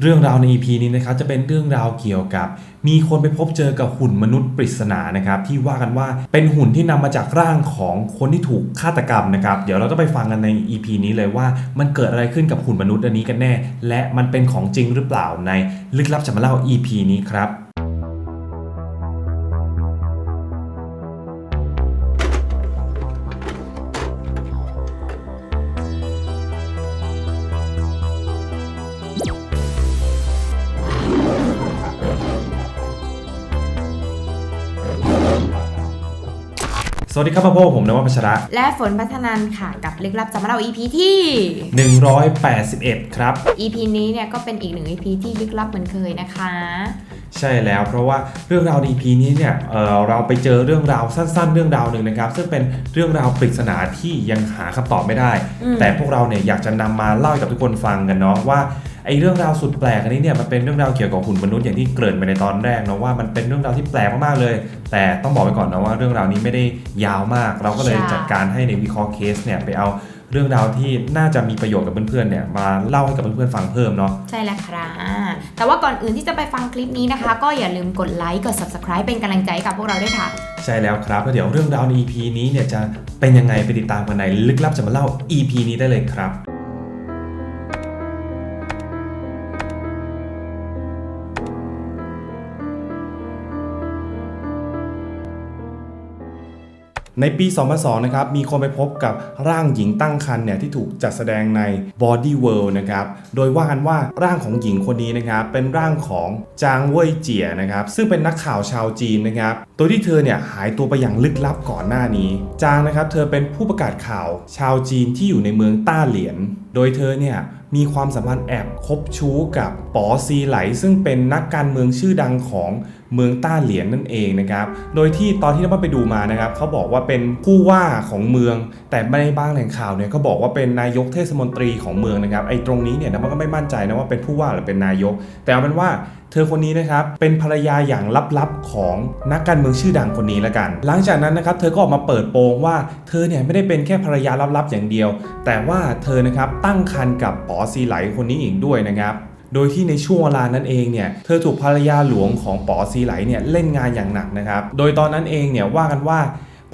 เรื่องราวใน EP นี้นะครับจะเป็นเรื่องราวเกี่ยวกับ มีคนไปพบเจอกับหุ่นมนุษย์ปริศนานะครับที่ว่ากันว่าเป็นหุ่นที่นำมาจากร่างของคนที่ถูกฆาตกรรมนะครับเดี๋ยวเราต้องไปฟังกันใน EP นี้เลยว่ามันเกิดอะไรขึ้นกับหุ่นมนุษย์อันนี้กันแน่ และมันเป็นของจริงหรือเปล่าในลึกลับจะมาเล่า EP นี้ครับ สวัสดีครับพ่อพ่อผมนวัชระ และฝนพัฒนันค่ะกับลึกลับจำเรา EP ที่ 181 ครับ EP นี้เนี่ยก็เป็นอีกหนึ่ง EP ที่ลึกลับเหมือนเคยนะคะ ใช่แล้วเพราะว่าเรื่องราวใน EP นี้เนี่ยเอ่อเราไปเจอเรื่องราวสั้น ๆ เรื่องราวหนึ่งนะครับ ซึ่งเป็นเรื่องราวปริศนาที่ยังหาคำตอบไม่ได้อืมแต่พวกเราเนี่ยอยากจะนำมาเล่าให้กับทุกคนฟังกันเนาะว่าไอ้เรื่องราวสุดแปลกอันนี้เนี่ยมันเป็นเรื่องราวเกี่ยวกับหุ่นมนุษย์อย่างที่เกริ่นไปในตอนแรกเนาะว่ามันเป็นเรื่องราวที่แปลกมากๆเลย แต่ต้องบอกไปก่อนนะว่าเรื่องราวนี้ไม่ได้ยาวมาก เราก็เลยจัดการให้ในวิเคราะห์เคสเนี่ยไปเอา เรื่องราวที่น่าจะมีประโยชน์กับเพื่อนๆเนี่ยมาเล่าให้กับเพื่อนๆฟังเพิ่มเนาะใช่แล้วครับแต่ว่าก่อนอื่นที่จะไปฟังคลิปนี้นะคะ ก็อย่าลืมกดไลค์กด subscribe เป็นกำลังใจให้กับพวกเราด้วยค่ะ ใช่แล้วครับแล้วเดี๋ยวเรื่องราวใน EP นี้เนี่ยจะเป็นยังไงไปติดตามกันในลึกลับจะมาเล่า EP นี้ได้เลยครับ ในปี 2002 นะครับ มีคนไปพบกับร่างหญิงตั้งครรภ์เนี่ยที่ถูกจัดแสดงใน Body World นะครับ โดยว่ากันว่าร่างของหญิงคนนี้นะครับ เป็นร่างของจางเว่ยเจียนะครับ ซึ่งเป็นนักข่าวชาวจีนนะครับโดยที่เธอเนี่ยหายตัวไปอย่างลึกลับก่อนหน้านี้ จางนะครับ เธอเป็นผู้ประกาศข่าวชาวจีนที่อยู่ในเมืองต้าเหลียน โดยเธอเนี่ยมีความสัมพันธ์แอบคบชู้กับป๋อซีไหล ซึ่งเป็นนักการเมืองชื่อดังของ เมืองต้าเหลียนนั่นเองนะครับ โดยที่ตอนที่เราไปดูมานะครับเขาบอกว่าเป็นผู้ว่าของเมือง แต่ในบางแหล่งข่าวเนี่ยเขาบอกว่าเป็นนายกเทศมนตรีของเมืองนะครับไอ้ตรงนี้เนี่ยมันก็ไม่มั่นใจนะว่าเป็นผู้ว่าหรือเป็นนายก แต่เอาเป็นว่าเธอคนนี้นะครับเป็นภรรยาอย่างลับๆของนักการเมืองชื่อดังคนนี้ละกัน หลังจากนั้นนะครับเธอก็ออกมาเปิดโปงว่าเธอเนี่ยไม่ได้เป็นแค่ภรรยาลับๆอย่างเดียว แต่ว่าเธอนะครับตั้งครรภ์กับป๋อซีไหลคนนี้อีกด้วยนะครับ โดยที่ในช่วงเวลานั้นเองเนี่ยเธอถูกภรรยาหลวงของป๋อซีไหลเนี่ยเล่นงานอย่างหนักนะครับ โดยตอนนั้นเองเนี่ยว่ากันว่า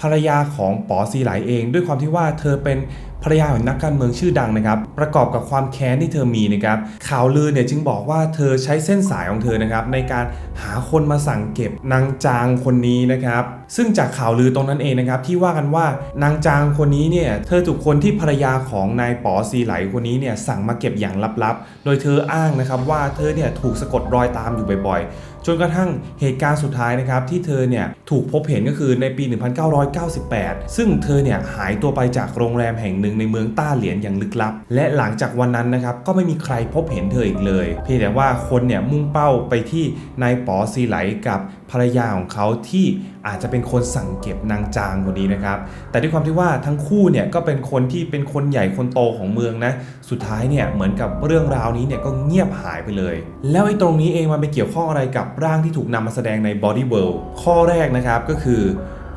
ภรรยาของป๋อซีไหลเอง ด้วยความที่ว่าเธอเป็นภรรยาของนักการเมืองชื่อดังนะครับ ประกอบกับความแค้นที่เธอมีนะครับข่าวลือเนี่ยจึงบอกว่าเธอใช้เส้นสายของเธอนะครับในการหาคนมาสั่งเก็บนางจางคนนี้นะครับ ซึ่งจากข่าวลือตรงนั้นเองนะครับที่ว่ากันว่านางจางคนนี้เนี่ยเธอถูกคนที่ภรรยาของนายป๋อซีไหลคนนี้เนี่ยสั่งมาเก็บอย่างลับๆ โดยเธออ้างนะครับว่าเธอเนี่ยถูกสะกดรอยตามอยู่บ่อยๆ จนกระทั่งเหตุการณ์สุดท้ายนะครับที่เธอเนี่ยถูกพบเห็นก็คือในปี 1998 ซึ่งเธอเนี่ยหายตัวไปจากโรงแรมแห่งหนึ่งในเมืองต้าเหลียนอย่างลึกลับ และหลังจากวันนั้นนะครับก็ไม่มีใครพบเห็นเธออีกเลย เพียงแต่ว่าคนเนี่ยมุ่งเป้าไปที่นายป๋อซีไหลกับภรรยาของเขาที่อาจจะเป็นคนสั่งเก็บนางจางคนนี้นะครับ แต่ด้วยความที่ว่าทั้งคู่เนี่ยก็เป็นคนที่เป็นคนใหญ่คนโตของเมืองนะ สุดท้ายเนี่ยเหมือนกับเรื่องราวนี้เนี่ยก็เงียบหายไปเลย แล้วไอ้ตรงนี้เองมันไปเกี่ยวข้องอะไรกับร่างที่ถูกนำมาแสดงใน Body World ข้อแรกนะครับก็คือ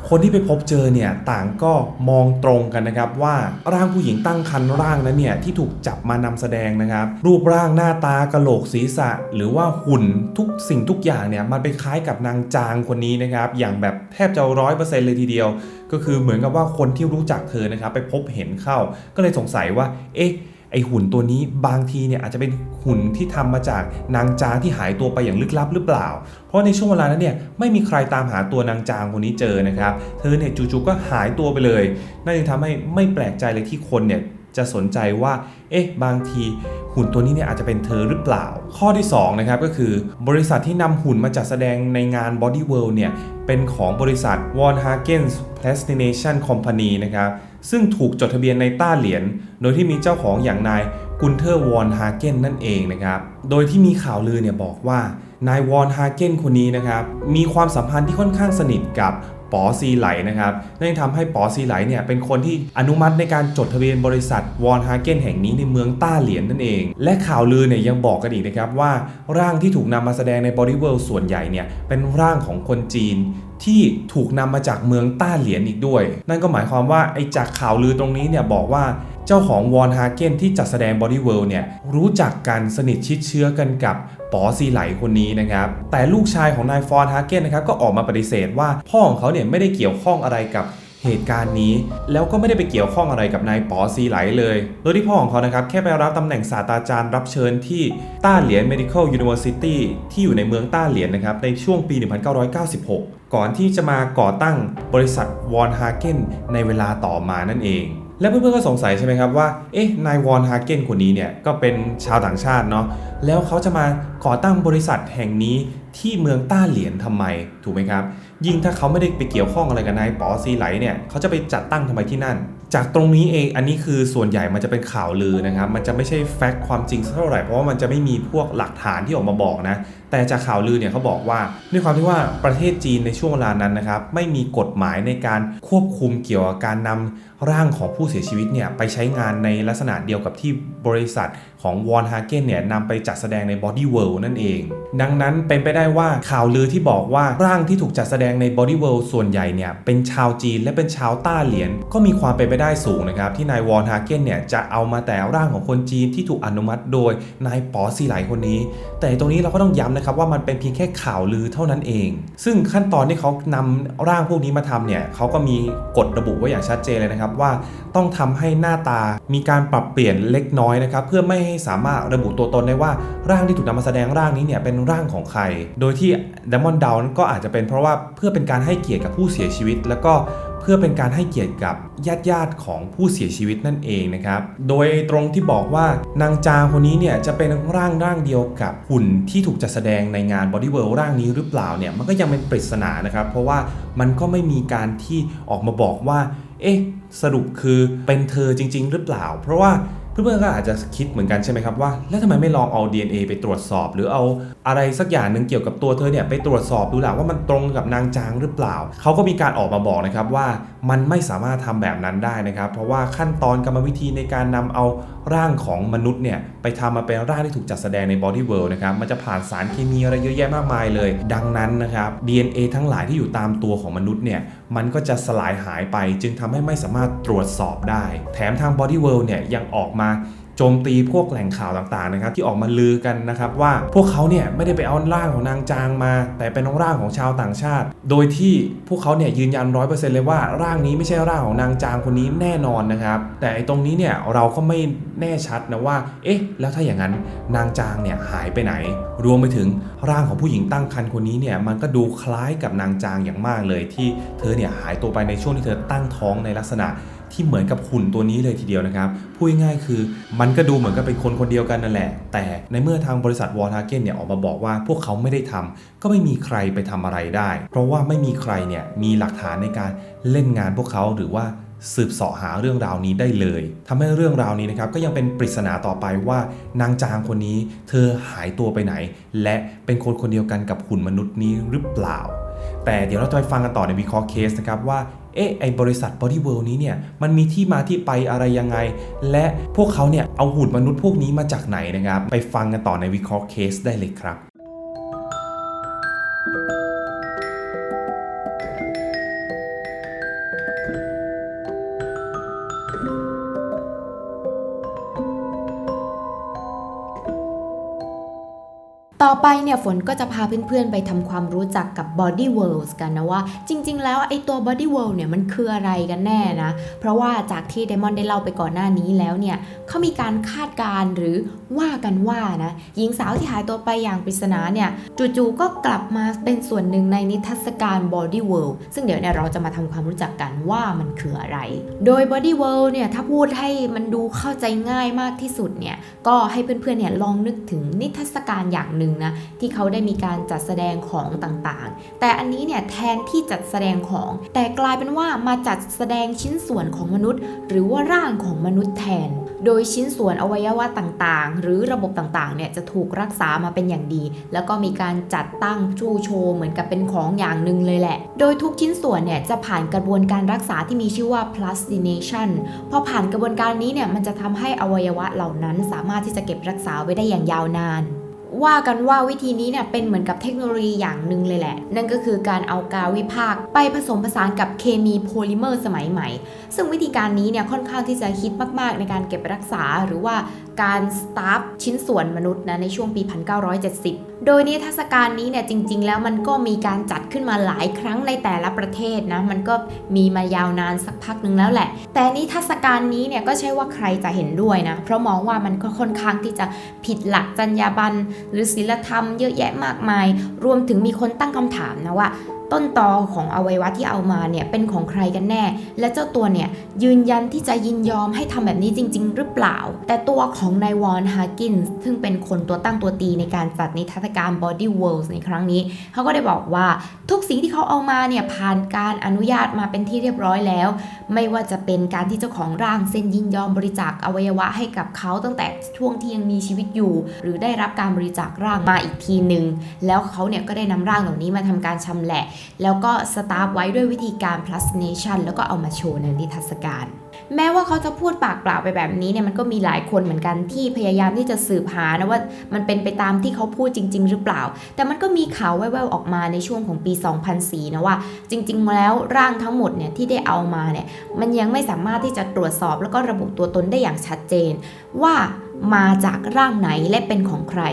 คนที่ไปพบเจอเนี่ยต่างก็มองตรงกันนะครับว่าร่างผู้หญิงตั้งครรภ์ร่างนั้นเนี่ยที่ถูกจับมานำแสดงนะครับ รูปร่างหน้าตากระโหลกศีรษะ หรือว่าหุ่นทุกสิ่งทุกอย่างเนี่ยมันไปคล้ายกับนางจางคนนี้นะครับ อย่างแบบแทบจะร้อยเปอร์เซ็นต์เลยทีเดียว ก็คือเหมือนกับว่าคนที่รู้จักเธอนะครับ ไปพบเห็นเข้า ก็เลยสงสัยว่าเอ๊ะ ไอหุ่นตัวนี้บางทีเนี่ยอาจจะเป็นหุ่นที่ทำมาจากนางจางที่หายตัวไปอย่างลึกลับหรือเปล่า เพราะในช่วงเวลานั้นเนี่ยไม่มีใครตามหาตัวนางจางคนนี้เจอนะครับ เธอเนี่ยจู่ๆก็หายตัวไปเลย นั่นจึงทำให้ไม่แปลกใจเลยที่คนเนี่ย จะสนใจว่า เอ๊ะ บางทีหุ่นตัวนี้เนี่ยอาจจะเป็นเธอหรือเปล่า ข้อที่สองนะครับก็คือบริษัทที่นำหุ่นมาจัดแสดงในงาน Body World เนี่ย เป็นของบริษัท Von Hagens Plastination Company นะครับ ซึ่งถูกจดทะเบียนในต้าเหรียญ โดยที่มีเจ้าของอย่างนายกุนเทอร์วอนฮาเกนนั่นเองนะครับ โดยที่มีข่าวลือเนี่ยบอกว่านายวอนฮาเกนคนนี้นะครับ มีความสัมพันธ์ที่ค่อนข้างสนิทกับ ป๋อซีไหลนะครับนั่นทำให้ป๋อซีไหลเนี่ยเป็นคนที่อนุมัติในการจดทะเบียนบริษัทวอนฮาเกนแห่งนี้ในเมืองต้าเหรียญนั่นเอง และข่าวลือเนี่ยยังบอกกันอีกนะครับว่าร่างที่ถูกนำมาแสดงในบอดี้เวิลด์ส่วนใหญ่เนี่ยเป็นร่างของคนจีนที่ถูกนำมาจากเมืองต้าเหรียญอีกด้วย นั่นก็หมายความว่าไอ้จากข่าวลือตรงนี้เนี่ยบอกว่าเจ้าของวอนฮาเกนที่จัดแสดง Body World เนี่ยรู้จักกันสนิทชิดเชื้อกันกับ ป๋อซีไหลคนนี้นะครับ แต่ลูกชายของนายฟอนฮาเกนนะครับก็ออกมาปฏิเสธว่าพ่อของเขาเนี่ยไม่ได้เกี่ยวข้องอะไรกับเหตุการณ์นี้แล้วก็ไม่ได้ไปเกี่ยวข้องอะไรกับนายป๋อซีไหลเลย โดยที่พ่อของเขานะครับแค่ไปรับตำแหน่งศาสตราจารย์รับเชิญที่ต้าเหลียน Medical University ที่อยู่ในเมืองต้าเหลียนนะครับในช่วงปี 1996 ก่อนที่จะมาก่อตั้งบริษัทวอนฮาเกนในเวลาต่อมานั่นเอง และเพื่อนๆก็สงสัยใช่ไหมครับว่า เอ๊ะ นายวอนฮาเกนคนนี้เนี่ยก็เป็นชาวต่างชาติเนาะ แล้วเขาจะมาก่อตั้งบริษัทแห่งนี้ที่เมืองต้าเหลียนทำไม ถูกไหมครับ ยิ่งถ้าเขาไม่ได้ไปเกี่ยวข้องอะไรกับนายป๋อซีไหลเนี่ย เขาจะไปจัดตั้งทำไมที่นั่น จากตรงนี้เอง อันนี้คือส่วนใหญ่มันจะเป็นข่าวลือนะครับ มันจะไม่ใช่แฟกต์ความจริงเท่าไหร่ เพราะว่ามันจะไม่มีพวกหลักฐานที่ออกมาบอกนะ แต่จากข่าวลือเนี่ยเขาบอกว่าด้วยความที่ว่าประเทศจีนในช่วงเวลานั้นนะครับไม่มีกฎหมายในการควบคุมเกี่ยวกับการนำร่างของผู้เสียชีวิตเนี่ยไปใช้งานในลักษณะเดียวกับที่บริษัทของวอนฮาเกนเนี่ยนำไปจัดแสดงใน Body World นั่นเอง ดังนั้นเป็นไปได้ว่าข่าวลือที่บอกว่าร่างที่ถูกจัดแสดงใน Body World ส่วนใหญ่เนี่ยเป็นชาวจีนและเป็นชาวต้าเหลียนก็มีความเป็นไปได้สูงนะครับที่นายวอนฮาเกนเนี่ยจะเอามาแต่ร่างของคนจีนที่ถูกอนุมัติโดยนายป๋อซีไหลคนนี้ แต่ตรงนี้เราก็ต้องย้ำะครับว่ามันเป็นเพียงแค่ข่าวลือเท่านั้นเอง ซึ่งขั้นตอนที่เขานำร่างพวกนี้มาทำเนี่ยเขาก็มีกฎระบุไว้อย่างชัดเจนเลยนะครับว่าต้องทำให้หน้าตามีการปรับเปลี่ยนเล็กน้อยนะครับเพื่อไม่ให้สามารถระบุตัวตนได้ว่าร่างที่ถูกนำมาแสดงร่างนี้เนี่ยเป็นร่างของใคร โดยที่ดมอนดาวน์ก็อาจจะเป็นเพราะว่าเพื่อเป็นการให้เกียรติกับผู้เสียชีวิต แล้วก็ เพื่อเป็นการให้เกียรติกับญาติญาติๆของผู้เสียชีวิตนั่นเองนะครับ โดยตรงที่บอกว่านางจาคนนี้เนี่ยจะเป็นร่างร่างเดียวกับหุ่นที่ถูกจัดแสดงในงานบอดี้เวิลด์ร่างนี้หรือเปล่าเนี่ยมันก็ยังเป็นปริศนานะครับ เพราะว่ามันก็ไม่มีการที่ออกมาบอกว่า เอ๊ะสรุปคือเป็นเธอจริง ๆ หรือเปล่า เพราะว่า เพื่อนๆก็อาจจะคิดเหมือนกันใช่ไหมครับว่าแล้วทำไมไม่ลองเอา DNA ไปตรวจสอบ หรือเอาอะไรสักอย่างหนึ่งเกี่ยวกับตัวเธอเนี่ยไปตรวจสอบดูหละว่ามันตรงกับนางจางหรือเปล่า เขาก็มีการออกมาบอกนะครับว่ามันไม่สามารถทำแบบนั้นได้นะครับ เพราะว่าขั้นตอนกรรมวิธีในการนำเอาร่างของมนุษย์เนี่ยไปทำมาเป็นร่างที่ถูกจัดแสดงใน Body World นะครับมันจะผ่านสารเคมีอะไรเยอะแยะมากมายเลย ดังนั้นนะครับ DNA ทั้งหลายที่อยู่ตามตัวของมนุษย์เนี่ยมันก็จะสลายหายไป จึงทำให้ไม่สามารถตรวจสอบได้ แถมทาง Body World เนี่ยยังออกมาโจมตีพวกแหล่งข่าวต่างๆนะครับที่ออกมาลือกันนะครับว่าพวกเขาเนี่ยไม่ได้ไปเอาร่างของนางจางมา แต่เป็นร่างของชาวต่างชาติ โดยที่พวกเขาเนี่ยยืนยันร้อยเปอร์เซ็นต์เลยว่าร่างนี้ไม่ใช่ร่างของนางจางคนนี้แน่นอนนะครับแต่ไอ้ตรงนี้เนี่ยเราก็ไม่แน่ชัดนะว่า เอ๊ะ แล้วถ้าอย่างนั้นนางจางเนี่ยหายไปไหน รวมไปถึงร่างของผู้หญิงตั้งครรภ์คนนี้เนี่ยมันก็ดูคล้ายกับนางจางอย่างมากเลย ที่เธอเนี่ยหายตัวไปในช่วงที่เธอตั้งท้องในลักษณะ ที่เหมือนกับหุ่นตัวนี้เลยทีเดียวนะครับพูดง่ายๆคือ มันก็ดูเหมือนกับเป็นคนคนเดียวกันนั่นแหละ แต่ในเมื่อทางบริษัทวอลทาเกนเนี่ยออกมาบอกว่าพวกเขาไม่ได้ทำก็ไม่มีใครไปทำอะไรได้ เพราะว่าไม่มีใครเนี่ยมีหลักฐานในการเล่นงานพวกเขาหรือว่าสืบเสาะหาเรื่องราวนี้ได้เลยทำให้เรื่องราวนี้นะครับก็ยังเป็นปริศนาต่อไปว่านางจางคนนี้ เธอหายตัวไปไหน และเป็นคนคนเดียวกันกับหุ่นมนุษย์นี้หรือเปล่า แต่เดี๋ยวเราจะไปฟังกันต่อในวิเคราะห์เคสนะครับว่า เอ๊ะไอบริษัท Body World นี้เนี่ยมันมีที่มาที่ไปอะไรยังไง และพวกเขาเนี่ยเอาหุ่นมนุษย์พวกนี้มาจากไหนนะครับ ไปฟังกันต่อในวิเคราะห์เคสได้เลยครับ ต่อไปเนี่ยฝนก็จะพาเพื่อนๆไปทำความรู้จักกับ Body Worlds กันนะว่าจริง ๆ แล้วไอ้ตัว Body World เนี่ยมันคืออะไรกันแน่นะ เพราะว่าจากที่เดมอนได้เล่าไปก่อนหน้านี้แล้วเนี่ยเขามีการคาดการ์หรือว่ากันว่านะหญิงสาวที่หายตัวไปอย่างปริศนาเนี่ยจู่ๆก็กลับมาเป็นส่วนหนึ่งในนิทรรศการ Body World ซึ่งเดี๋ยวเนี่ยเราจะมาทำความรู้จักกันว่ามันคืออะไร โดย Body World เนี่ยถ้าพูดให้มันดูเข้าใจง่ายมากที่สุดเนี่ยก็ให้เพื่อนๆเนี่ยลองนึกถึงนิทรรศการอย่างหนึ่งนะที่เขาได้มีการจัดแสดงของต่างๆ แต่อันนี้เนี่ยแทนที่จัดแสดงของ แต่กลายเป็นว่ามาจัดแสดงชิ้นส่วนของมนุษย์ หรือว่าร่างของมนุษย์แทน โดยชิ้นส่วนอวัยวะต่างๆ หรือระบบต่างๆเนี่ยจะถูกรักษามาเป็นอย่างดี แล้วก็มีการจัดตั้งชูโชว์เหมือนกับเป็นของอย่างหนึ่งเลยแหละ โดยทุกชิ้นส่วนเนี่ยจะผ่านกระบวนการรักษาที่มีชื่อว่า plastination พอผ่านกระบวนการนี้เนี่ยมันจะทำให้อวัยวะเหล่านั้นสามารถที่จะเก็บรักษาไว้ได้อย่างยาวนาน ว่ากันว่าวิธีนี้เนี่ยเป็นเหมือนกับเทคโนโลยีอย่างหนึ่งเลยแหละ นั่นก็คือการเอากาววิภาคไปผสมผสานกับเคมีโพลิเมอร์สมัยใหม่ ซึ่งวิธีการนี้เนี่ยค่อนข้างที่จะฮิตมาก ๆ ในการเก็บรักษาหรือว่า การสตาร์ฟชิ้นส่วนมนุษย์นะในช่วงปี 1970 โดยนิทรรศการนี้เนี่ยจริง ๆ แล้วมันก็มีการจัดขึ้นมาหลายครั้งในแต่ละประเทศนะมันก็มีมายาวนานสักพักหนึ่งแล้วแหละ แต่นิทรรศการนี้เนี่ยก็ใช่ว่าใครจะเห็นด้วยนะเพราะมองว่ามันก็ค่อนข้างที่จะผิดหลักจรรยาบรรณหรือศีลธรรมเยอะแยะมากมาย รวมถึงมีคนตั้งคำถามนะว่า ต้นตอของอวัยวะที่เอามาเนี่ยเป็นของใครกันแน่ และเจ้าตัวเนี่ยยืนยันที่จะยินยอมให้ทำแบบนี้จริง ๆ หรือเปล่า แต่ตัวของนายวอนฮากินส์ซึ่งเป็นคนตัวตั้งตัวตีในการจัดนิทรรศการ Body Worlds ในครั้งนี้ เขาก็ได้บอกว่าทุกสิ่งที่เขาเอามาเนี่ยผ่านการอนุญาตมาเป็นที่เรียบร้อยแล้ว ไม่ว่าจะเป็นการที่เจ้าของร่างเซ็นยินยอมบริจาคอวัยวะให้กับเขาตั้งแต่ช่วงที่ยังมีชีวิตอยู่ หรือได้รับการบริจาคร่างมาอีกทีหนึ่งแล้วเขาเนี่ยก็ได้นำร่างเหล่านี้มาทำการชำแหละแล้วก็สตาร์ฟไว้ด้วยวิธีการ plastination แล้วก็เอามาโชว์ในนิทรรศการ แม้ว่าเขาจะพูดปากเปล่าไปแบบนี้เนี่ยมันก็มีหลายคนเหมือนกันที่พยายามที่จะสืบหานะว่ามันเป็นไปตามที่เขาพูดจริง ๆ หรือเปล่า แต่มันก็มีข่าวแว่วๆออกมาในช่วงของปี 2004นะว่า จริง ๆ แล้วร่างทั้งหมดเนี่ยที่ได้เอามาเนี่ยมันยังไม่สามารถที่จะตรวจสอบแล้วก็ระบุตัวตนได้อย่างชัดเจน ว่ามาจากร่างไหนและเป็นของใคร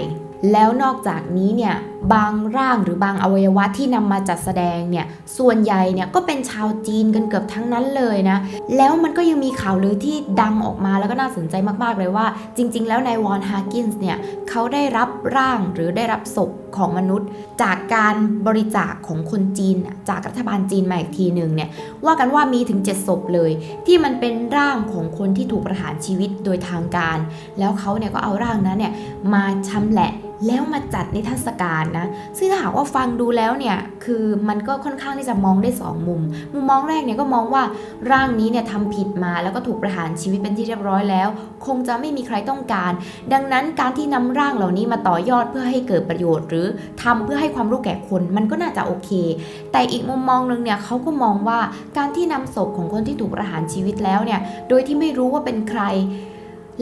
แล้วนอกจากนี้เนี่ยบางร่างหรือบางอวัยวะที่นำมาจัดแสดงเนี่ยส่วนใหญ่เนี่ยก็เป็นชาวจีนกันเกือบทั้งนั้นเลยนะ แล้วมันก็ยังมีข่าวลือที่ดังออกมาแล้วก็น่าสนใจมากๆเลยว่า จริง ๆ แล้วนายวอนฮาร์กินส์เนี่ยเขาได้รับร่างหรือได้รับศพ ของมนุษย์ จากการบริจาคของคนจีน จากรัฐบาลจีนมาอีกทีหนึ่งเนี่ยว่ากันว่ามีถึง 7 ศพเลย ที่มันเป็นร่างของคนที่ถูกประหารชีวิตโดยทางการ แล้วเขาเนี่ยก็เอาร่างนั้นเนี่ยมาชำแหละแล้วมาจัดนิทรรศการนะ ซึ่งถ้าหากว่าฟังดูแล้วเนี่ย คือมันก็ค่อนข้างที่จะมองได้ 2 มุม มุมมองแรกเนี่ยก็มองว่าร่างนี้เนี่ยทำผิดมาแล้วก็ถูกประหารชีวิตเป็นที่เรียบร้อยแล้ว คงจะไม่มีใครต้องการ ดังนั้นการที่นำร่างเหล่านี้มาต่อยอดเพื่อให้เกิดประโยชน์ หรือทำเพื่อให้ความรู้แก่คนมันก็น่าจะโอเค แต่อีกมุมมองหนึ่งเนี่ยเขาก็มองว่าการที่นำศพของคนที่ถูกประหารชีวิตแล้วเนี่ย โดยที่ไม่รู้ว่าเป็นใคร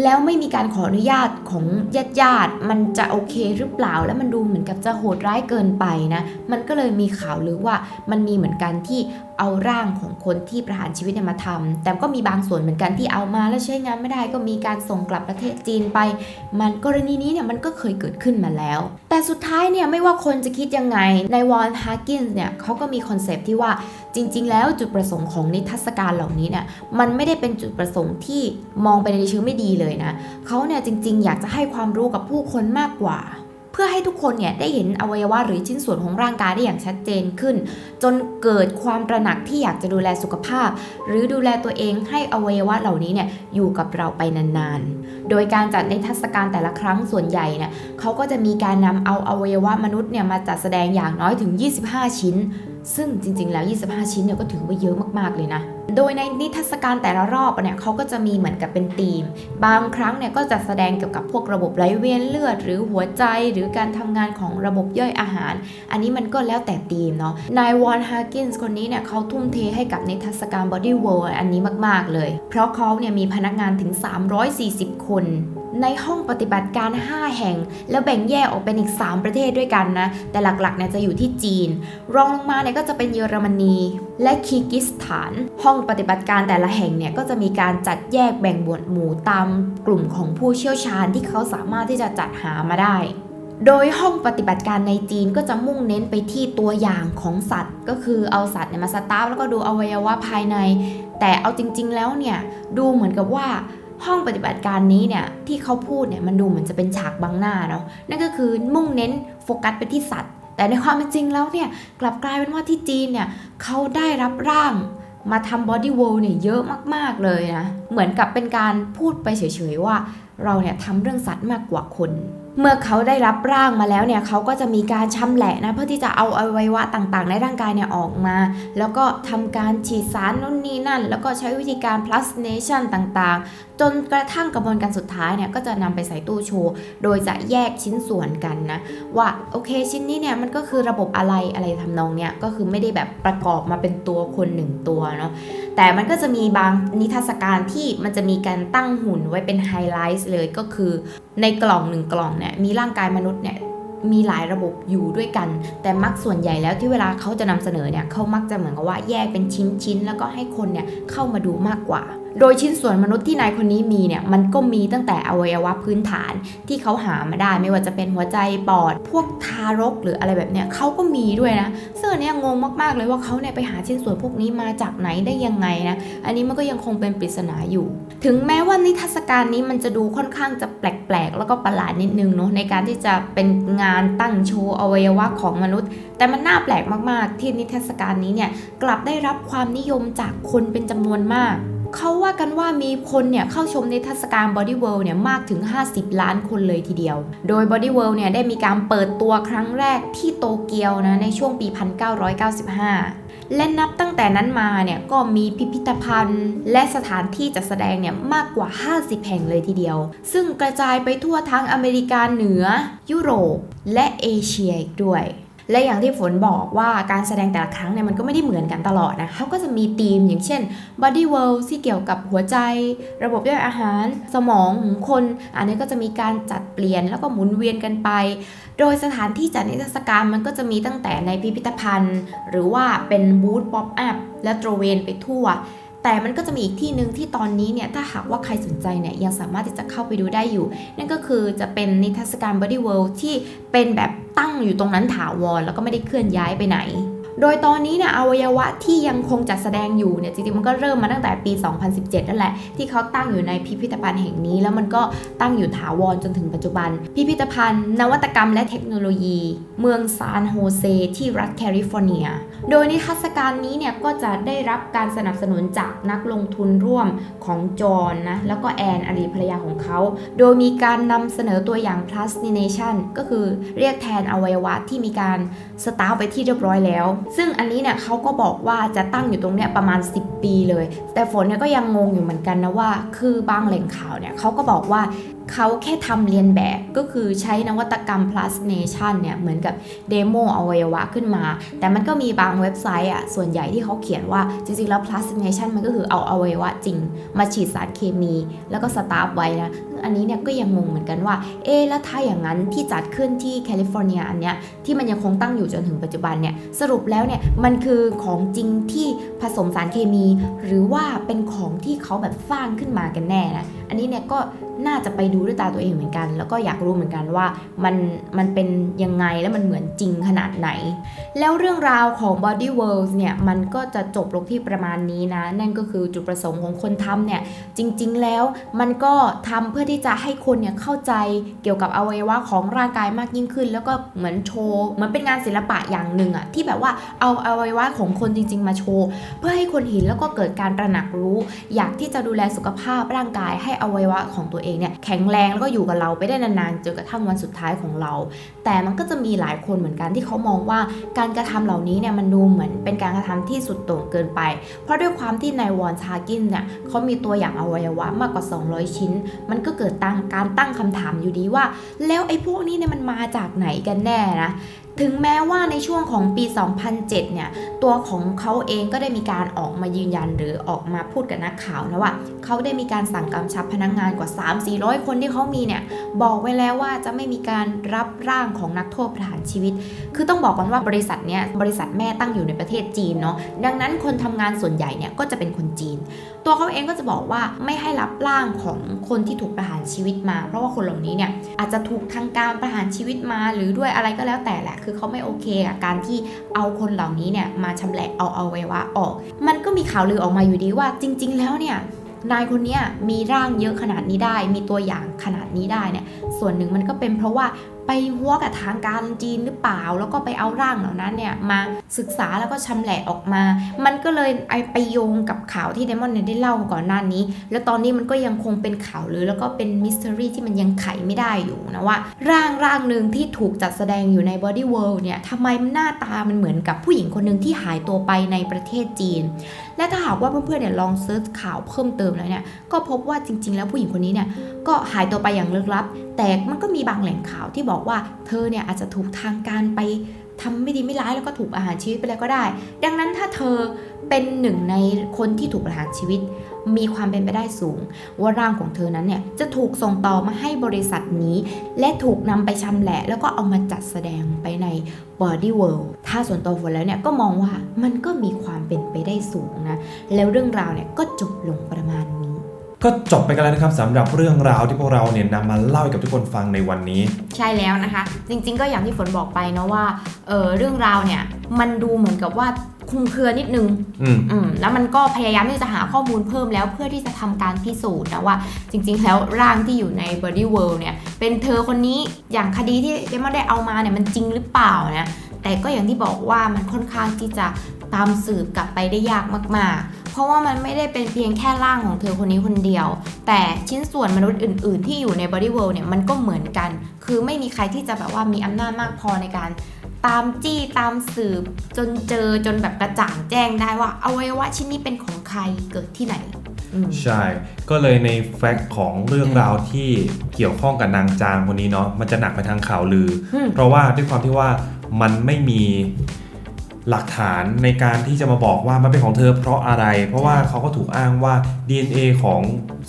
แล้วไม่มีการขออนุญาตของญาติญาติมันจะโอเคหรือเปล่า แล้วมันดูเหมือนกับจะโหดร้ายเกินไปนะ มันก็เลยมีข่าวลือว่ามันมีเหมือนกันที่เอาร่างของคนที่ประหารชีวิตเนี่ยมาทำแต่ก็มีบางส่วนเหมือนกันที่เอามาแล้วใช้งานไม่ได้ก็มีการส่งกลับประเทศจีนไป มันกรณีนี้เนี่ยมันก็เคยเกิดขึ้นมาแล้ว แต่สุดท้ายเนี่ยไม่ว่าคนจะคิดยังไงในวอนฮากินส์เนี่ยเขาก็มีคอนเซปต์ที่ว่าจริง ๆ แล้วจุดประสงค์ของนิทรรศการเหล่านี้เนี่ยมันไม่ได้เป็นจุดประสงค์ที่มองไปในเชิงไม่ดีเลยนะเขาเนี่ยจริง ๆ อยากจะให้ความรู้กับผู้คนมากกว่า เพื่อให้ทุกคนเนี่ยได้เห็นอวัยวะหรือชิ้นส่วนของร่างกายได้อย่างชัดเจนขึ้น จนเกิดความตระหนักที่อยากจะดูแลสุขภาพ หรือดูแลตัวเองให้อวัยวะเหล่านี้เนี่ยอยู่กับเราไปนานๆ โดยการจัดในทรรศการแต่ละครั้งส่วนใหญ่เนี่ยเขาก็จะมีการนำเอาอวัยวะมนุษย์เนี่ยมาจัดแสดงอย่างน้อยถึง 25 ชิ้น ซึ่งจริงๆ แล้ว 25 ชิ้นเนี่ยก็ถือว่าเยอะมากๆ เลยนะ โดยในนิทรรศการแต่ละรอบเนี่ยเขาก็จะมีเหมือนกับเป็นธีม บางครั้งเนี่ยก็จะแสดงเกี่ยวกับพวกระบบไหลเวียนเลือด หรือหัวใจหรือการทำงานของระบบย่อยอาหาร อันนี้มันก็แล้วแต่ธีมเนาะ นายวอนฮาร์กินส์คนนี้เนี่ยเขาทุ่มเทให้กับนิทรรศการ Body World อันนี้มากๆ เลย เพราะเขาเนี่ยมีพนักงานถึง 340 คน ในห้องปฏิบัติการ 5 แห่ง แล้วแบ่งแยกออกเป็นอีก 3 ประเทศด้วยกันนะ แต่หลักๆเนี่ยจะอยู่ที่จีน รองลงมาเนี่ยก็จะเป็นเยอรมนี และคีร์กิสถาน ห้องปฏิบัติการแต่ละแห่งเนี่ยก็จะมีการจัดแยกแบ่งหมวดหมู่ตามกลุ่มของผู้เชี่ยวชาญที่เขาสามารถที่จะจัดหามาได้โดยห้องปฏิบัติการในจีนก็จะมุ่งเน้นไปที่ตัวอย่างของสัตว์ ก็คือเอาสัตว์เนี่ยมาสตาร์ฟแล้วก็ดูอวัยวะภายใน แต่เอาจริง ๆ แล้วเนี่ยดูเหมือนกับว่า ห้องปฏิบัติการนี้เนี่ยที่เขาพูดเนี่ยมันดูเหมือนจะเป็นฉากบังหน้าเนาะนั่นก็คือมุ่งเน้นโฟกัสไปที่สัตว์ แต่ในความเป็นจริงแล้วเนี่ยกลับกลายเป็นว่าที่จีนเนี่ยเขาได้รับร่างมาทำบอดี้ o วลเนี่ยเยอะมาก ๆ เลยนะ เหมือนกับเป็นการพูดไปเฉย ๆ ว่าเราเนี่ยทำเรื่องสัตว์มากกว่าคน เมื่อเขาได้รับร่างมาแล้วเนี่ยเขาก็จะมีการชำแหละนะเพื่อที่จะเอาอวัยวะต่างๆ ในร่างกายเนี่ยออกมา แล้วก็ทำการฉีดสารนู่นนี่นั่น แล้วก็ใช้วิธีการ plastination ต่างๆ จนกระทั่งกระบวนการสุดท้ายเนี่ยก็จะนำไปใส่ตู้โชว์ โดยจะแยกชิ้นส่วนกันนะ ว่าโอเคชิ้นนี้เนี่ยมันก็คือระบบอะไรอะไรทำนองเนี่ยก็คือไม่ได้แบบประกอบมาเป็นตัวคนหนึ่งตัวเนาะแต่มันก็จะมีบางนิทรรศการที่มันจะมีการตั้งหุ่นไว้เป็นไฮไลท์เลยก็คือ ในกล่องหนึ่งกล่องเนี่ยมีร่างกายมนุษย์เนี่ยมีหลายระบบอยู่ด้วยกัน แต่มักส่วนใหญ่แล้วที่เวลาเขาจะนำเสนอเนี่ยเขามักจะเหมือนกับว่าแยกเป็นชิ้นๆ แล้วก็ให้คนเนี่ยเข้ามาดูมากกว่า โดยชิ้นส่วนมนุษย์ที่นายคนนี้มีเนี่ยมันก็มีตั้งแต่อวัยวะพื้นฐานที่เขาหามาได้ ไม่ว่าจะเป็นหัวใจปอด พวกทารกหรืออะไรแบบเนี้ยเขาก็มีด้วยนะซึ่งอันเนี้ยงงมากๆเลยว่าเขาเนี่ยไปหาชิ้นส่วนพวกนี้มาจากไหนได้ยังไงนะอันนี้มันก็ยังคงเป็นปริศนาอยู่ ถึงแม้ว่านิทรรศการนี้มันจะดูค่อนข้างจะแปลกๆ แล้วก็ประหลาดนิดนึงเนาะในการที่จะเป็นงานตั้งโชว์อวัยวะของมนุษย์ แต่มันน่าแปลกมากๆ ที่นิทรรศการนี้เนี่ยกลับได้รับความนิยมจากคนเป็นจำนวนมาก เขาว่ากันว่ามีคนเนี่ยเข้าชมในิทศการ Body World เนี่ยมากถึง 50 ล้านคนเลยทีเดียว โดย Body World เนี่ยได้มีการเปิดตัวครั้งแรกที่โตเกียวนะในช่วงปี 1995 และนับตั้งแต่นั้นมาเนี่ยก็มีพิพิธภัณฑ์ และสถานที่จัดแสดงเนี่ยมากกว่า 50 แห่งเลยทีเดียว ซึ่งกระจายไปทั่วทั้งอเมริกาเหนือ ยุโรป และเอเชียอีกด้วย และอย่างที่ฝนบอกว่าการแสดงแต่ละครั้งเนี่ยมันก็ไม่ได้เหมือนกันตลอดนะเขาก็จะมีธีมอย่างเช่น Body World ที่เกี่ยวกับหัวใจ ระบบย่อยอาหาร สมองของคน อันนี้ก็จะมีการจัดเปลี่ยนแล้วก็หมุนเวียนกันไป โดยสถานที่จัดนิทรรศการมันก็จะมีตั้งแต่ในพิพิธภัณฑ์ หรือว่าเป็นบูธป๊อปอัพและตระเวนไปทั่วแต่มันก็จะมีอีกที่หนึ่งที่ตอนนี้เนี่ยถ้าหากว่าใครสนใจเนี่ยยังสามารถที่จะเข้าไปดูได้อยู่ นั่นก็คือจะเป็นนิทรรศการ Body World ที่เป็นแบบ ตั้งอยู่ตรงนั้นถาวรแล้วก็ไม่ได้เคลื่อนย้ายไปไหน โดยตอนนี้เนี่ยอวัยวะที่ยังคงจัดแสดงอยู่เนี่ยจริงๆมันก็เริ่มมาตั้งแต่ปี 2017 นั่นแหละ ที่เขาตั้งอยู่ในพิพิธภัณฑ์แห่งนี้ แล้วมันก็ตั้งอยู่ถาวรจนถึงปัจจุบัน พิพิธภัณฑ์ นวัตกรรมและเทคโนโลยี เมืองซานโฮเซที่รัฐแคลิฟอร์เนีย โดยนิทรรศการนี้เนี่ยก็จะได้รับการสนับสนุนจากนักลงทุนร่วมของจอห์นนะแล้วก็แอนอดีตภรรยาของเขา โดยมีการนำเสนอตัวอย่าง plastination ก็คือเรียกแทนอวัยวะที่มีการสตาร์ไปที่เรียบร้อยแล้วซึ่งอันนี้เนี่ยเขาก็บอกว่าจะตั้งอยู่ตรงเนี้ยประมาณ 10 ปีเลย แต่ฝนเนี่ยก็ยังงงอยู่เหมือนกันนะว่า คือบางแหล่งข่าวเนี่ยเขาก็บอกว่า เขาแค่ทำเรียนแบบก็คือใช้นวัตกรรม plastination เนี่ยเหมือนกับเดโมอวัยวะขึ้นมา แต่มันก็มีบางเว็บไซต์อะส่วนใหญ่ที่เขาเขียนว่าจริงๆแล้ว plastination มันก็คือเอาอวัยวะจริง มาฉีดสารเคมี แล้วก็สตาร์ฟไว้นะอันนี้เนี่ยก็ยังงงเหมือนกันว่าเอ๊แล้วถ้าอย่างนั้นที่จัดขึ้นที่แคลิฟอร์เนียอันเนี้ยที่มันยังคงตั้งอยู่จนถึงปัจจุบันเนี่ยสรุปแล้วเนี่ยมันคือของจริงที่ผสมสารเคมี หรือว่าเป็นของที่เขาแบบสร้างขึ้นมากันแน่นะอันนี้เนี่ยก็น่าจะไปดูด้วยตาตัวเองเหมือนกัน แล้วก็อยากรู้เหมือนกันว่ามันมันเป็นยังไงและมันเหมือนจริงขนาดไหน แล้วเรื่องราวของ Body World เนี่ยมันก็จะจบลงที่ประมาณนี้นะ นั่นก็คือจุดประสงค์ของคนทำเนี่ยจริง ๆ แล้วมันก็ทำเพื่อที่จะให้คนเนี่ยเข้าใจเกี่ยวกับอวัยวะของร่างกายมากยิ่งขึ้น แล้วก็เหมือนโชว์เหมือนเป็นงานศิลปะอย่างหนึ่งอะที่แบบว่าเอาอวัยวะของคนจริง ๆ มาโชว์ เพื่อให้คนเห็นแล้วก็เกิดการตระหนักรู้ อยากที่จะดูแลสุขภาพร่างกายให้อวัยวะของตัวเองเนี่ยแข็งแรงแล้วก็อยู่กับเราไปได้นานๆจนกระทั่งวันสุดท้ายของเรา แต่มันก็จะมีหลายคนเหมือนกันที่เขามองว่าการกระทำเหล่านี้เนี่ยมันดูเหมือนเป็นการกระทำที่สุดโต่งเกินไป เพราะด้วยความที่นายวอนชากินเนี่ยเขามีตัวอย่างอวัยวะมากกว่า 200 ชิ้น มันก็เกิดตั้งการตั้งคำถามอยู่ดีว่า แล้วไอ้พวกนี้เนี่ยมันมาจากไหนกันแน่นะ ถึงแม้ว่าในช่วงของปี 2007 เนี่ย ตัวของเขาเองก็ได้มีการออกมายืนยันหรือออกมาพูดกับนักข่าวนะว่าเขาได้มีการสั่งกำชับพนักงงานกว่า 3-400 คนที่เขามีเนี่ย บอกไว้แล้วว่าจะไม่มีการรับร่างของนักโทษประหารชีวิต คือต้องบอกก่อนว่าบริษัทเนี้ยบริษัทแม่ตั้งอยู่ในประเทศจีนเนาะ ดังนั้นคนทำงานส่วนใหญ่เนี่ยก็จะเป็นคนจีน ตัวเขาเองก็จะบอกว่าไม่ให้รับร่างของคนที่ถูกประหารชีวิตมา เพราะว่าคนเหล่านี้เนี่ยอาจจะถูกทางการประหารชีวิตมา หรือด้วยอะไรก็แล้วแต่แหละคือเขาไม่โอเคกับการที่เอาคนเหล่านี้เนี่ยมาชำแหละเอาเอาไว้ว่าออก มันก็มีข่าวลือออกมาอยู่ดีว่าจริง ๆ แล้วเนี่ยนายคนนี้มีร่างเยอะขนาดนี้ได้ มีตัวอย่างขนาดนี้ได้เนี่ยส่วนหนึ่งมันก็เป็นเพราะว่า ไปหัวกับทางการจีนหรือเปล่า แล้วก็ไปเอาร่างเหล่านั้นเนี่ยมาศึกษาแล้วก็ชำแหละออกมา มันก็เลยไปโยงกับข่าวที่ไดมอนเนี่ยได้เล่าก่อนหน้านี้ แล้วตอนนี้มันก็ยังคงเป็นข่าวลือแล้วก็เป็นมิส t ต r รีที่มันยังไขไม่ได้อยู่นะว่า ร่างร่างหนึ่งที่ถูกจัดแสดงอยู่ใน Body World เนี่ยทำไมหน้าตามันเหมือนกับผู้หญิงคนหนึ่งที่หายตัวไปในประเทศจีน และถ้าหากว่าเพื่อนๆเนี่ยลองเซิร์ชข่าวเพิ่มเติมแล้วเนี่ยก็พบว่าจริง ๆ แล้วผู้หญิงคนนี้เนี่ยก็หายตัวไปอย่างลึกลับ แต่มันก็มีบางแหล่งข่าวที่บอกว่าเธอเนี่ยอาจจะถูกทางการไป ทำไม่ดีไม่ร้ายแล้วก็ถูกประหารชีวิตไปแล้วก็ได้ ดังนั้นถ้าเธอเป็นหนึ่งในคนที่ถูกประหารชีวิต มีความเป็นไปได้สูง ว่าร่างของเธอนั้นเนี่ยจะถูกส่งต่อมาให้บริษัทนี้ และถูกนำไปชำแหละ แล้วก็เอามาจัดแสดงไปใน Body World ถ้าส่วนตัวฝนแล้วเนี่ยก็มองว่ามันก็มีความเป็นไปได้สูงนะ แล้วเรื่องราวเนี่ยก็จบลงประมาณนี้ ก็จบไปกันแล้วนะครับสำหรับเรื่องราวที่พวกเราเนี่ยนำมาเล่าให้กับทุกคนฟังในวันนี้ ใช่แล้วนะคะ จริง ๆ ก็อย่างที่ฝนบอกไปเนาะว่าเออเรื่องราวเนี่ยมันดูเหมือนกับว่าคลุมเครือนิดนึงอืม อืมแล้วมันก็พยายามที่จะหาข้อมูลเพิ่มแล้วเพื่อที่จะทำการพิสูจน์นะว่า จริง ๆ แล้วร่างที่อยู่ใน Body World เนี่ย เป็นเธอคนนี้อย่างคดีที่เดมอนได้เอามาเนี่ยมันจริงหรือเปล่านะแต่ก็อย่างที่บอกว่ามันค่อนข้างที่จะตามสืบกลับไปได้ยากมาก ๆ เพราะว่ามันไม่ได้เป็นเพียงแค่ร่างของเธอคนนี้คนเดียว แต่ชิ้นส่วนมนุษย์อื่น ๆ ที่อยู่ใน Body World เนี่ยมันก็เหมือนกัน คือไม่มีใครที่จะแบบว่ามีอำนาจมากพอในการตามจี้ตามสืบจนเจอจนแบบกระจ่างแจ้งได้ว่าอวัยวะชิ้นนี้เป็นของใครเกิดที่ไหนอืมใช่ ก็เลยในแฟกต์ของเรื่องราวที่เกี่ยวข้องกับนางจางคนนี้เนาะมันจะหนักไปทางข่าวลืออมเพราะว่าด้วยความที่ว่ามันไม่มี หลักฐานในการที่จะมาบอกว่ามันเป็นของเธอเพราะอะไร เพราะว่าเขาก็ถูกอ้างว่า DNA ของ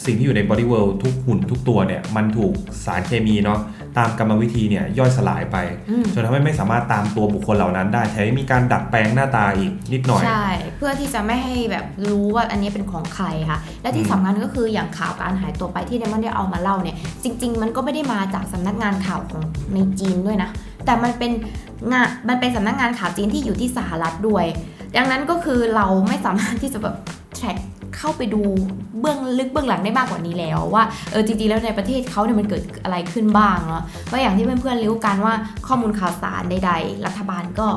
สิ่งที่อยู่ใน Body World ทุกหุ่นทุกตัวเนี่ยมันถูกสารเคมีเนาะตามกรรมวิธีเนี่ยย่อยสลายไปอืมจนทำให้ไม่สามารถตามตัวบุคคลเหล่านั้นได้แถมยังมีการดัดแปลงหน้าตาอีกนิดหน่อย ใช่ เพื่อที่จะไม่ให้แบบรู้ว่าอันนี้เป็นของใครค่ะ และที่อืมสำคัญก็คืออย่างข่าวการหายตัวไปที่เดมอนได้เอามาเล่าเนี่ยจริง ๆ มันก็ไม่ได้มาจากสำนักงานข่าวของในจีนด้วยนะแต่มันเป็น งานมันเป็นสำนักงานข่าวจีนที่อยู่ที่สหรัฐด้วย ดังนั้นก็คือเราไม่สามารถที่จะแบบแทร็กเข้าไปดูเบื้องลึกเบื้องหลังได้มากกว่านี้แล้วว่าเออจริงๆแล้วในประเทศเขาเนี่ยมันเกิดอะไรขึ้นบ้างเนาะเพราะอย่างที่เพื่อนๆรู้กันว่าข้อมูลข่าวสารใดๆ รัฐบาลก็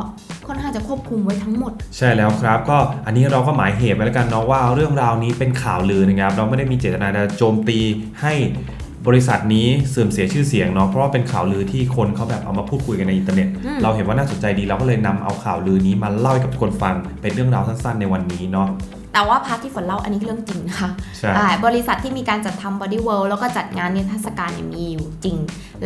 ค่อนข้างจะควบคุมไว้ทั้งหมด ใช่แล้วครับ ก็อันนี้เราก็หมายเหตุไว้แล้วกันเนาะว่าเรื่องราวนี้เป็นข่าวลือนะครับ เราไม่ได้มีเจตนาจะโจมตีให้ บริษัทนี้เสื่อมเสียชื่อเสียงเนาะเพราะว่าเป็นข่าวลือที่คนเขาแบบเอามาพูดคุยกันในอินเทอร์เน็ต อืม เราเห็นว่าน่าสนใจดีเราก็เลยนำเอาข่าวลือนี้มาเล่าให้กับทุกคนฟังเป็นเรื่องราวสั้นๆ ในวันนี้เนาะ แต่ว่าพาร์ทที่ฝนเล่าอันนี้เรื่องจริงนะคะใช่อ่าบริษัทที่มีการจัดทำ Body World แล้วก็จัดงานนิทรรศการเนี่ยมีอยู่จริง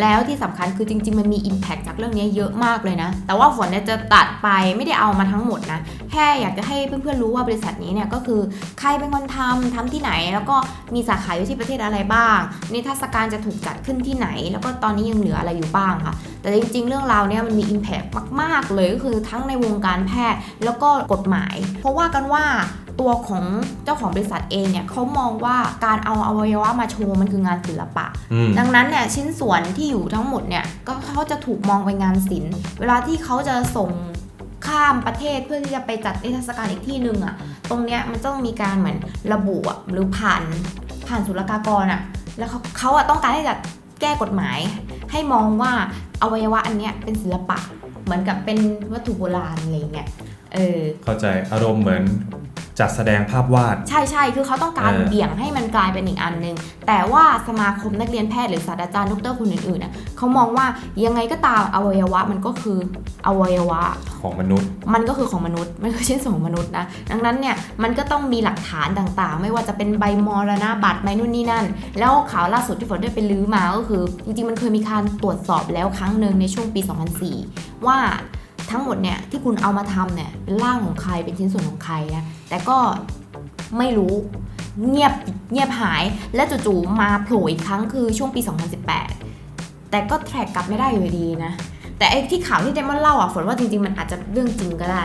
แล้วที่สำคัญคือจริง ๆ มันมี Impact จากเรื่องนี้เยอะมากเลยนะ แต่ว่าฝนเนี่ยจะตัดไปไม่ได้เอามาทั้งหมดนะ แค่อยากจะให้เพื่อนๆรู้ว่าบริษัทนี้เนี่ยก็คือใครเป็นคนทำทำที่ไหน แล้วก็มีสาขาอยู่ที่ประเทศอะไรบ้าง นิทรรศการจะถูกจัดขึ้นที่ไหน แล้วก็ตอนนี้ยังเหลืออะไรอยู่บ้างค่ะแต่จริง ๆ เรื่องราวเนี่ยมันมี Impact มาก ๆ เลยก็คือทั้งในวงการแพทย์แล้วก็กฎหมาย เพราะว่ากันว่า ตัวของเจ้าของบริษัทเองเนี่ยเขามองว่าการเอาอวัยวะมาโชว์มันคืองานศิลปะ อืม ดังนั้นเนี่ยชิ้นส่วนที่อยู่ทั้งหมดเนี่ยก็เขาจะถูกมองเป็นงานศิลป์ เวลาที่เขาจะส่งข้ามประเทศเพื่อที่จะไปจัดนิทรรศการอีกที่หนึ่งอะตรงเนี้ยมันต้องมีการเหมือนระบุอะหรือผ่านผ่านศุลกากรอะแล้วเขาเขาอะต้องการที่จะแก้กฎหมาย ให้มองว่าอวัยวะอันเนี้ยเป็นศิลปะ เหมือนกับเป็นวัตถุโบราณอะไรอย่างเงี้ยเออ เข้าใจอารมณ์เหมือน จัดแสดงภาพวาด ใช่ใช่คือเขาต้องการเออ เบี่ยงให้มันกลายเป็นอีกอันหนึงแต่ว่าสมาคมนักเรียนแพทย์หรือศาสตราจารย์ดรคนอื่นๆน่ะเขามองว่ายังไงก็ตามอวัยวะมันก็คืออวัยวะ ของมนุษย์ มันก็คือของมนุษย์มันคือชิ้นส่วนของมนุษย์นะดังนั้นเนี่ยมันก็ต้องมีหลักฐานต่างๆ ไม่ว่าจะเป็นใบมรณบัตรไม่นู่นนี่นั่น แล้วข่าวล่าสุดที่ฝนได้ไปลื้อมาก็คือ จริงๆมันเคยมีการตรวจสอบแล้วครั้งหนึ่งในช่วงปี 2004 ว่า ทั้งหมดเนี่ยที่คุณเอามาทำเนี่ยเป็นร่างของใครเป็นชิ้นส่วนของใครนะแต่ก็ไม่รู้เงียบเงียบหายและจู่ๆมาโผล่อีกครั้งคือช่วงปี 2018 แต่ก็แทร็กกลับไม่ได้อยู่ดีนะ แต่ไอ้ที่ข่าวที่เดมอนเล่าอะฝนว่าจริงๆ มันอาจจะเรื่องจริงก็ได้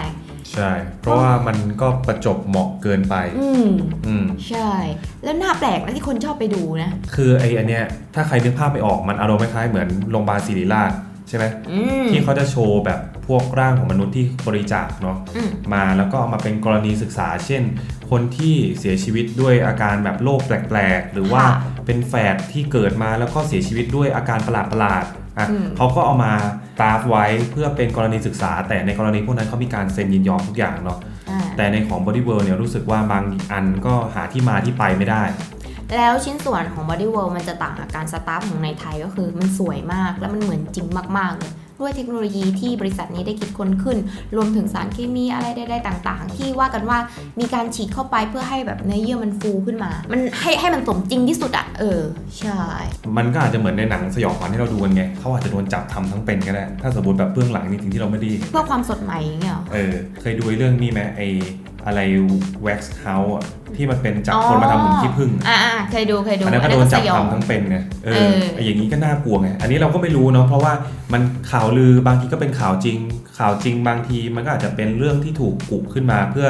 ใช่ เพราะว่ามันก็ประจบเหมาะเกินไป อืมอืมใช่ แล้วน่าแปลกนะที่คนชอบไปดูนะ คือไออันเนี้ยถ้าใครนึกภาพไม่ออกมันอารมณ์คล้ายๆเหมือนโรงพยาบาลศิริราชใช่ไหมอืมที่เขาจะโชว์แบบ พวกร่างของมนุษย์ที่บริจาคเนาะอืมมาแล้วก็เอามาเป็นกรณีศึกษา เช่น คนที่เสียชีวิตด้วยอาการแบบโรคแปลกๆ หรือว่าค่ะเป็นแฝดที่เกิดมาแล้วก็เสียชีวิตด้วยอาการประหลาดๆอะอืมเขาก็เอามากราฟไว้เพื่อเป็นกรณีศึกษา แต่ในกรณีพวกนั้นเขามีการเซ็นยินยอมทุกอย่างเนาะอ่าแต่ในของ Body World เนี่ยรู้สึกว่าบางอันก็หาที่มาที่ไปไม่ได้แล้วชิ้นส่วนของ Body World มันจะต่างกับการสตาร์ฟของในไทยก็คือมันสวยมากแล้วมันเหมือนจริงมาก ๆ เลย ด้วยเทคโนโลยีที่บริษัทนี้ได้คิดค้นขึ้น รวมถึงสารเคมีอะไรใดๆต่าง ๆ ที่ว่ากันว่ามีการฉีดเข้าไปเพื่อให้แบบเนื้อเยื่อมันฟูขึ้นมา มันให้ให้มันสมจริงที่สุดอะเออ ใช่ มันก็อาจจะเหมือนในหนังสยองขวัญที่เราดูกันไงเขาอาจจะโดนจับทำทั้งเป็นก็ได้ ถ้าสมมติแบบเบื้องหลังนี่สิ่งที่เราไม่ได้เห็นเพื่อความสดใหม่อย่างเงี้ยเหรอเออเคยดูไอ้เรื่องนี้ไหมไอ อะไร wax house อะที่มันเป็นจับอ๋อคนมาทำเหมือนขี้ผึ้งอ่าๆเคยดูเคยดูอันนั้นก็โดนจับสยองทำทั้งเป็นไงเอเอออไออย่างนี้ก็น่ากลัวไงอันนี้เราก็ไม่รู้เนาะเพราะว่ามันข่าวลือบางทีก็เป็นข่าวจริง ข่าวจริงบางทีมันก็อาจจะเป็นเรื่องที่ถูกกุขึ้นมาเพื่อ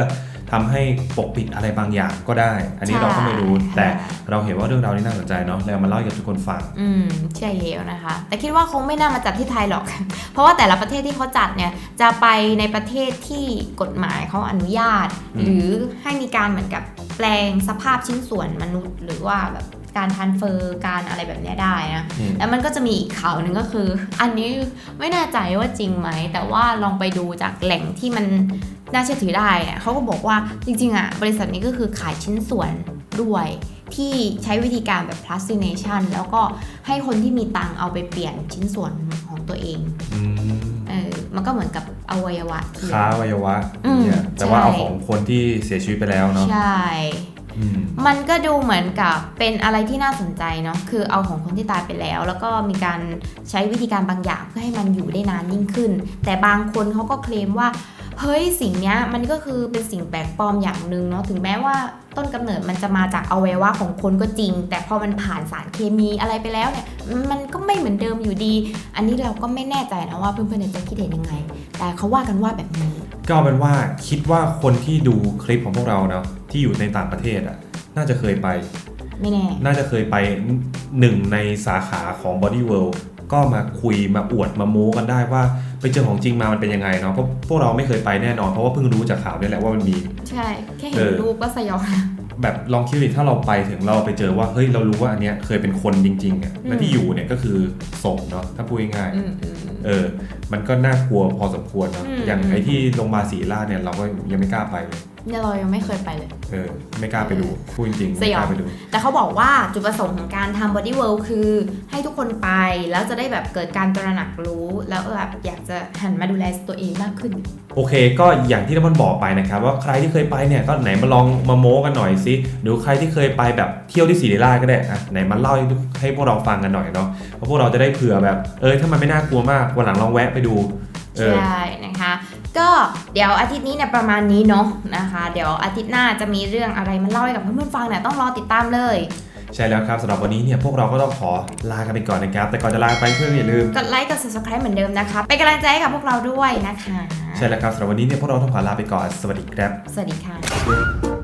ทำให้ปกปิดอะไรบางอย่างก็ได้ อันนี้เราก็ไม่รู้ใช่แต่เราเห็นว่าเรื่องราวนี้น่าสนใจเนาะเลยเอามาเล่าให้กับทุกคนฟัง อืมใช่แล้วนะคะ แต่คิดว่าคงไม่น่ามาจัดที่ไทยหรอก เพราะว่าแต่ละประเทศที่เขาจัดเนี่ยจะไปในประเทศที่กฎหมายเขาอนุญาตอืมหรือให้มีการเหมือนกับแปลงสภาพชิ้นส่วนมนุษย์ หรือว่าแบบการทันเฟอร์การอะไรแบบเนี้ยได้นะอืมแล้วมันก็จะมีอีกข่าวหนึ่งก็คือ อันนี้ไม่แน่ใจว่าจริงไหม แต่ว่าลองไปดูจากแหล่งที่มัน น่าเชื่อถือได้อะเขาก็บอกว่าจริงๆอะบริษัทนี้ก็คือขายชิ้นส่วนด้วยที่ใช้วิธีการแบบ plastination แล้วก็ให้คนที่มีตังค์เอาไปเปลี่ยนชิ้นส่วนของตัวเองอืมเออมันก็เหมือนกับอวัยวะเทียมค้าอวัยวะอืมเนี่ยแต่ว่าใช่เอาของคนที่เสียชีวิตไปแล้วเนาะใช่อืมมันก็ดูเหมือนกับเป็นอะไรที่น่าสนใจเนาะคือเอาของคนที่ตายไปแล้ว แล้วก็มีการใช้วิธีการบางอย่างเพื่อให้มันอยู่ได้นานยิ่งขึ้น แต่บางคนเขาก็เคลมว่า เฮ้ยสิ่งเนี้ยมันก็คือเป็นสิ่งแปลกปลอมอย่างหนึ่งเนาะถึงแม้ว่าต้นกำเนิดมันจะมาจากอวัยวะของคนก็จริง แต่พอมันผ่านสารเคมีอะไรไปแล้วเนี่ยมันก็ไม่เหมือนเดิมอยู่ดี อันนี้เราก็ไม่แน่ใจนะว่าเพื่อนๆเนี่ยจะคิดเห็นยังไง แต่เขาว่ากันว่าแบบนี้ ก็เอาเป็นว่าคิดว่าคนที่ดูคลิปของพวกเราเนาะที่อยู่ในต่างประเทศอะน่าจะเคยไปไม่แน่น่าจะเคยไปหนึ่งในสาขาของ Body World ก็มาคุยมาอวดมาโม้กันได้ว่า ไปเจอของจริงมามันเป็นยังไงเนาะเพราะพวกเราไม่เคยไปแน่นอนเพราะว่าเพิ่งรู้จากข่าวนี่แหละว่ามันมี ใช่ แค่เห็เอนอรูปก็สยองนะแบบลองคิดดิถ้าเราไปถึงเราไปเจอว่าเฮ้ยเรารู้ว่าอันเนี้ยเคยเป็นคนจริงๆอะอืมและที่อยู่เนี่ยก็คือศพเนาะถ้าพูดง่ายๆอืมอืมอืมเออ มันก็น่ากลัวพอสมควรเนาะอืมอย่างไอ้ที่โรงพยาบาลศรีราชเนี่ยเราก็ยังไม่กล้าไปเลย เนี่ยเรายังไม่เคยไปเลย เออไม่กล้าไปดูพูดจริงๆสไม่ยกองล้าไปดู แต่เขาบอกว่าจุดประสงค์ของการทำ Body World คือให้ทุกคนไปแล้วจะได้แบบเกิดการตระหนักรู้ แล้วแบบอยากจะหันมาดูแลตัวเองมากขึ้น โอเค ก็อย่างที่น้ำมันบอกไปนะครับ ว่าใครที่เคยไปเนี่ยก็ไหนมาลองมาโม้กันหน่อยสิหรือใครที่เคยไปแบบเที่ยวที่ศรีราชก็ได้อะไหนมาเล่าให้ให้พวกเราฟังกันหน่อยเนาะเพราะพวกเราจะได้เผื่อแบบเออถ้ามันไม่น่ากลัวมากวันหลังลองแวะไปดูเออใช่นะคะ ก็เดี๋ยวอาทิตย์นี้เนี่ยประมาณนี้เนาะนะคะ เดี๋ยวอาทิตย์หน้าจะมีเรื่องอะไรมาเล่าให้กับเพื่อนๆฟังเนี่ยต้องรอติดตามเลย ใช่แล้วครับสำหรับวันนี้เนี่ยพวกเราก็ต้องขอลากันไปก่อนนะครับ แต่ก่อนจะลาไปเพื่อนอย่าลืม กดไลค์กด subscribe เหมือนเดิมนะคะเป็นกำลังใจให้กับพวกเราด้วยนะคะ ใช่แล้วครับสำหรับวันนี้เนี่ยพวกเราต้องขอลาไปก่อนสวัสดีครับ สวัสดีค่ะ